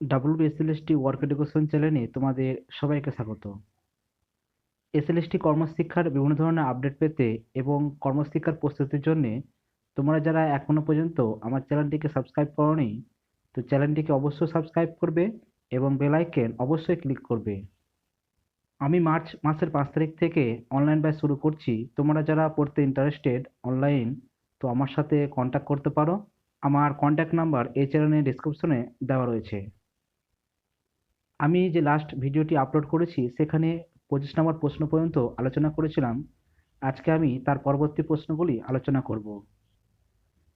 WBSLST work education চ্যানেলে তোমাদের সবাইকে স্বাগত। এসএলএসটি কর্মশিক্ষার বিভিন্ন ধরনের আপডেট পেতে এবং কর্মশিক্ষার প্রস্তুতির জন্যে তোমরা যারা এখনও পর্যন্ত আমার চ্যানেলটিকে সাবস্ক্রাইব করোনি, তো চ্যানেলটিকে অবশ্যই সাবস্ক্রাইব করবে এবং বেল আইকন অবশ্যই ক্লিক করবে। আমি মার্চ মাসের পাঁচ তারিখ থেকে অনলাইন ব্যাচ শুরু করছি। তোমরা যারা পড়তে ইন্টারেস্টেড অনলাইন তো আমার সাথে কন্ট্যাক্ট করতে পারো। আমার কন্ট্যাক্ট নাম্বার এই চ্যানেলের ডিসক্রিপশনে দেওয়া রয়েছে। আমি যে লাস্ট ভিডিওটি আপলোড করেছি, সেখানে পঁচিশ নম্বর প্রশ্ন পর্যন্ত আলোচনা করেছিলাম। আজকে আমি তার পরবর্তী প্রশ্নগুলি আলোচনা করব।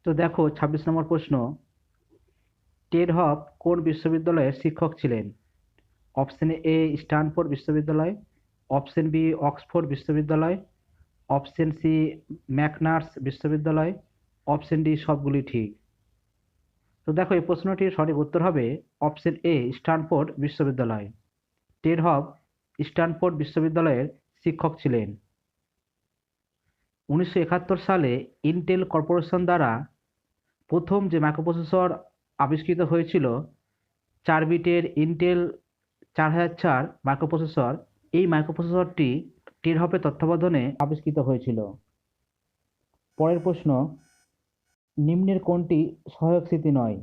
তো দেখো, ছাব্বিশ নম্বর প্রশ্ন। টেড হপ কোন বিশ্ববিদ্যালয়ের শিক্ষক ছিলেন? অপশন এ স্ট্যানফোর্ড বিশ্ববিদ্যালয় অপশন বি অক্সফোর্ড বিশ্ববিদ্যালয় অপশন সি ম্যাকনার্স বিশ্ববিদ্যালয় অপশন ডি সবগুলি ঠিক। তো দেখো, এই প্রশ্নটির সঠিক উত্তর হবে অপশন এ, স্ট্যানফোর্ড বিশ্ববিদ্যালয়। টেড হব স্ট্যানফোর্ড বিশ্ববিদ্যালয়ের শিক্ষক ছিলেন। উনিশশো একাত্তর সালে ইন্টেল কর্পোরেশন দ্বারা প্রথম যে মাইক্রোপ্রসেসর আবিষ্কৃত হয়েছিল চার বিটের ইন্টেল চার হাজার চার মাইক্রোপ্রসেসর, এই মাইক্রোপ্রসেসরটি টেড হপের তত্ত্বাবধানে আবিষ্কৃত হয়েছিল। পরের প্রশ্ন নিম্নের কোনটি সহায়ক স্মৃতি নয়?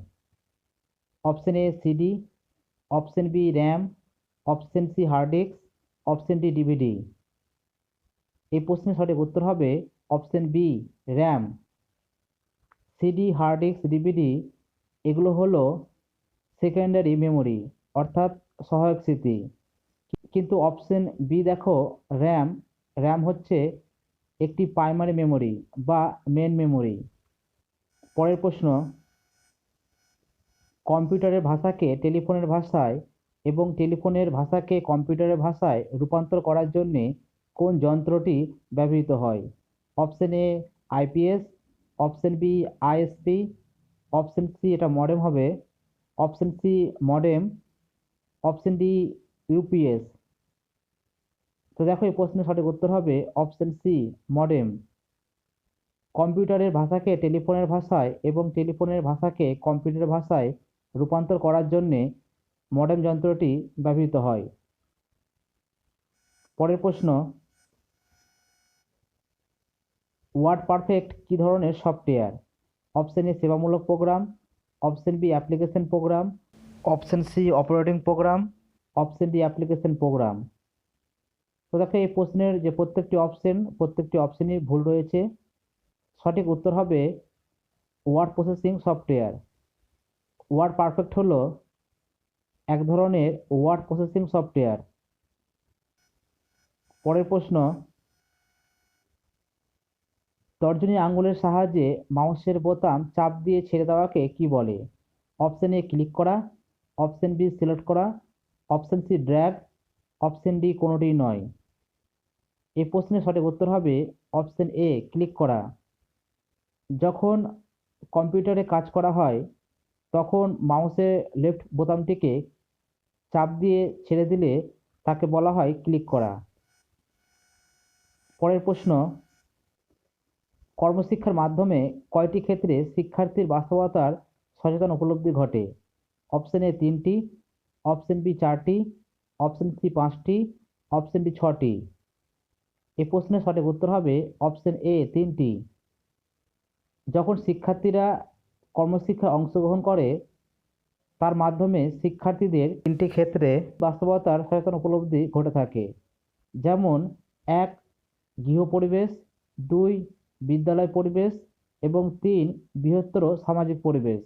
Option A CD, option B RAM, option C hard disk, option D DVD. এই প্রশ্নের সঠিক উত্তর হবে option B RAM. CD, hard disk, DVD এগুলো হলো সেকেন্ডারি মেমোরি, অর্থাৎ সহায়ক স্মৃতি। কিন্তু অপশন বি দেখো র্যাম। র্যাম হচ্ছে একটি প্রাইমারি মেমোরি বা মেন মেমোরি। পরের প্রশ্ন, কম্পিউটারের ভাষাকে টেলিফোনের ভাষায় এবং টেলিফোনের ভাষাকে কম্পিউটারের ভাষায় রূপান্তর করার জন্যে কোন যন্ত্রটি ব্যবহৃত হয়? Option A IPS option B ISP option C, এটা মডেম হবে, option C modem option D UPS তো দেখো, এই প্রশ্নের সঠিক উত্তর হবে অপশন সি মডেম কম্পিউটারের ভাষাকে টেলিফোনের ভাষায় এবং টেলিফোনের ভাষাকে কম্পিউটারের ভাষায় রূপান্তর করার জন্যে মডেম যন্ত্রটি ব্যবহৃত হয়। পরের প্রশ্ন, ওয়ার্ড পারফেক্ট কী ধরনের সফটওয়্যার? অপশন এ সেবামূলক program, option B application program, option C operating program, option D application program. তো দেখো এই প্রশ্নের যে প্রত্যেকটি অপশন, প্রত্যেকটি অপশনই ভুল রয়েছে। সঠিক উত্তর হবে word processing software WordPerfect হলো এক ধরনের ওয়ার্ড প্রসেসিং সফটওয়্যার পরের প্রশ্ন, তর্জনী আঙ্গুলের সাহায্যে মাউসের বোতাম চাপ দিয়ে ছেড়ে দেওয়াকে কি বলে? অপশন এ ক্লিক করা অপশন বি সিলেক্ট করা option C drag option D কোনোটিই নয়। এই প্রশ্নের সঠিক উত্তর হবে অপশন এ ক্লিক করা। যখন কম্পিউটারে কাজ করা হয়, তখন মাউসের লেফট বোতামটিকে চাপ দিয়ে ছেড়ে দিলে তাকে বলা হয় ক্লিক করা। পরের প্রশ্ন, কর্মশিক্ষার মাধ্যমে কয়টি ক্ষেত্রে শিক্ষার্থীর বাস্তবতার সচেতন উপলব্ধি ঘটে? অপশন এ তিনটি অপশন বি চারটি অপশন সি পাঁচটি অপশন ডি ছটি। এ প্রশ্নের সঠিক উত্তর হবে অপশন এ তিনটি। যখন শিক্ষার্থীরা কর্মশিক্ষায় অংশগ্রহণ করে, তার মাধ্যমে শিক্ষার্থীদের তিনটি ক্ষেত্রে বাস্তবতার সচেতন উপলব্ধি ঘটে থাকে। যেমন, এক, গৃহ পরিবেশ, দুই, বিদ্যালয় পরিবেশ, এবং তিন, বৃহত্তর সামাজিক পরিবেশ।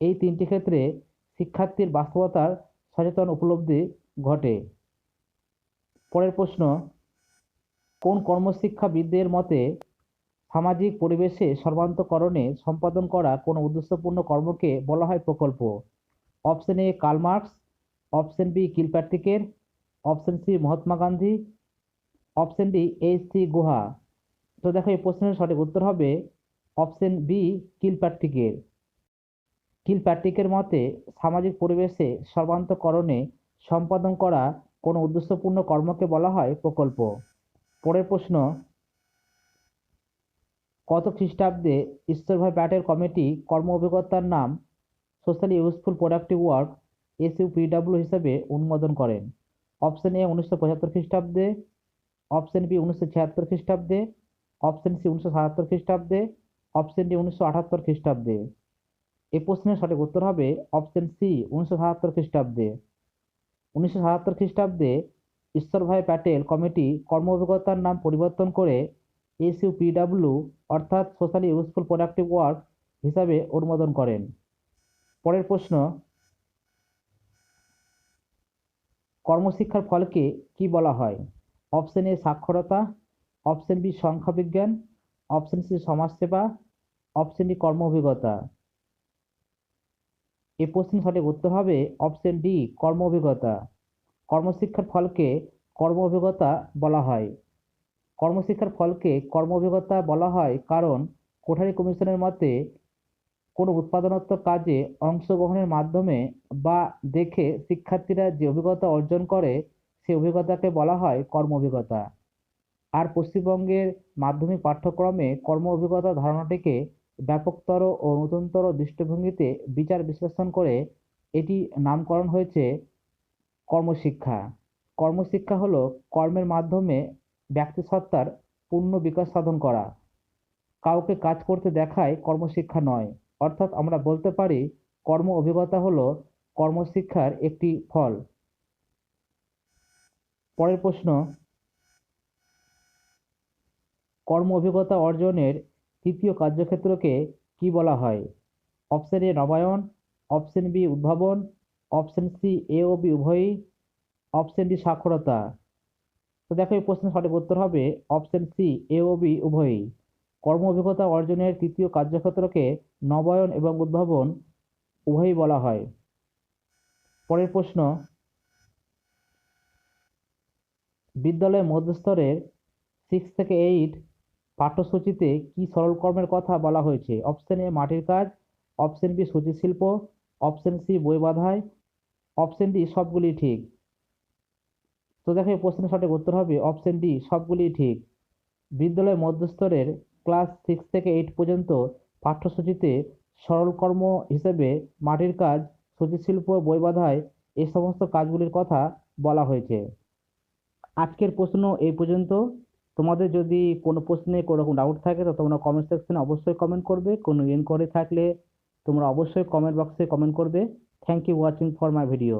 এই তিনটি ক্ষেত্রে শিক্ষার্থীর বাস্তবতার সচেতন উপলব্ধি ঘটে। পরের প্রশ্ন, কোন কর্মশিক্ষাবিদদের মতে সামাজিক পরিবেশে সর্বান্তকরণে সম্পাদন করা কোনো উদ্দেশ্যপূর্ণ কর্মকে বলা হয় প্রকল্প। Option A Karl Marx option B কিলপ্যাট্রিকের option C, Mahatma Gandhi. Option D, H C Guha. তো দেখো, এই প্রশ্নের সঠিক উত্তর হবে অপশন বি কিলপ্যাট্রিকের কিলপ্যাট্রিকের মতে সামাজিক পরিবেশে সর্বান্তকরণে সম্পাদন করা কোনো উদ্দেশ্যপূর্ণ কর্মকে বলা হয় প্রকল্প। পরের প্রশ্ন কত খ্রিস্টাব্দে ঈশ্বরভাই প্যাটেল কমিটি কর্ম অভিজ্ঞতার নাম socially useful productive work, S U P W হিসেবে অনুমোদন করেন। অপশন এ উনিশশো পঁচাত্তর খ্রিস্টাব্দে, অপশন বি উনিশশো ছিয়াত্তর খ্রিস্টাব্দে, অপশন সি উনিশশো সাতাত্তর খ্রিস্টাব্দে, অপশন ডি উনিশশো আটাত্তর খ্রিস্টাব্দে। এ প্রশ্নের সঠিক উত্তর হবে অপশন সি উনিশশো সাতাত্তর খ্রিস্টাব্দে। উনিশশো সাতাত্তর খ্রিস্টাব্দে ঈশ্বরভাই প্যাটেল কমিটি কর্ম অভিজ্ঞতার নাম পরিবর্তন করে এসইউ পিডব্লিউ অর্থাৎ সোশ্যালি ইউজফুল প্রোডাক্টিভ ওয়ার্ক হিসাবে অনুমোদন করেন। পরের প্রশ্ন, কর্মশিক্ষার ফলকে কি বলা হয়? অপশন এ সাক্ষরতা, অপশন বি সংখ্যাবিজ্ঞান, অপশন সি সমাজসেবা, অপশন ডি কর্ম অভিজ্ঞতা এই প্রশ্নের সঠিক উত্তর হবে অপশন ডি কর্ম অভিজ্ঞতা কর্মশিক্ষার ফলকে কর্ম অভিজ্ঞতা বলা হয়। কর্মশিক্ষার ফলকে কর্ম অভিজ্ঞতা বলা হয় কারণ কোঠারি কমিশনের মতে কোনো উৎপাদনাত্মক কাজে অংশগ্রহণের মাধ্যমে বা দেখে শিক্ষার্থীরা যে অভিজ্ঞতা অর্জন করে সেই অভিজ্ঞতাকে বলা হয় কর্ম অভিজ্ঞতা আর পশ্চিমবঙ্গের মাধ্যমিক পাঠ্যক্রমে কর্ম অভিজ্ঞতা ধারণাটিকে ব্যাপকতর ও নতুনতর দৃষ্টিভঙ্গিতে বিচার বিশ্লেষণ করে এটি নামকরণ হয়েছে কর্মশিক্ষা। কর্মশিক্ষা হলো কর্মের মাধ্যমে ব্যক্তিসত্তার পূর্ণ বিকাশ সাধন করা। কাউকে কাজ করতে দেখাই কর্মশিক্ষা নয়। অর্থাৎ আমরা বলতে পারি, কর্ম অভিজ্ঞতা হলো কর্মশিক্ষার একটি ফল। পরের প্রশ্ন, কর্ম অভিজ্ঞতা অর্জনের তৃতীয় কার্যক্ষেত্রকে কি বলা হয়? অপশন এ নবায়ন, অপশন বি উদ্ভাবন, অপশন সি এ ও বি উভয়ই, অপশন ডি সাক্ষরতা। তো দেখো এই প্রশ্নের সঠিক উত্তর হবে অপশন সি এ ও বি উভয়ই। কর্ম অভিজ্ঞতা অর্জনের তৃতীয় কার্যক্ষেত্রকে নবায়ন এবং উদ্ভাবন উভয়ই বলা হয়। পরের প্রশ্ন বিদ্যালয়ের মধ্যস্তরের সিক্স থেকে এইট পাঠ্যসূচিতে কি সরল কর্মের কথা বলা হয়েছে? অপশন এ মাটির কাজ অপশন বি সূচিশিল্প শিল্প অপশন সি বই বাঁধাই অপশন ডি সবগুলি ঠিক। তো দেখো এই প্রশ্নের সঠিক উত্তর হবে অপশন ডি সবগুলি ঠিক। বিদ্যালয়ের মধ্যস্তরের ক্লাস সিক্স থেকে এইট পর্যন্ত পাঠ্যসূচিতে সরলকর্ম হিসেবে মাটির কাজ সূচিশিল্প বই বাঁধাই এই সমস্ত কাজগুলির কথা বলা হয়েছে। আজকের প্রশ্ন এই পর্যন্ত। তোমাদের যদি কোনো প্রশ্নে কোনো রকম ডাউট থাকে, তো তোমরা কমেন্ট সেকশনে অবশ্যই কমেন্ট করবে। কোনো এনকোয়ারি থাকলে তোমরা অবশ্যই কমেন্ট বক্সে কমেন্ট করবে। Thank you watching for my video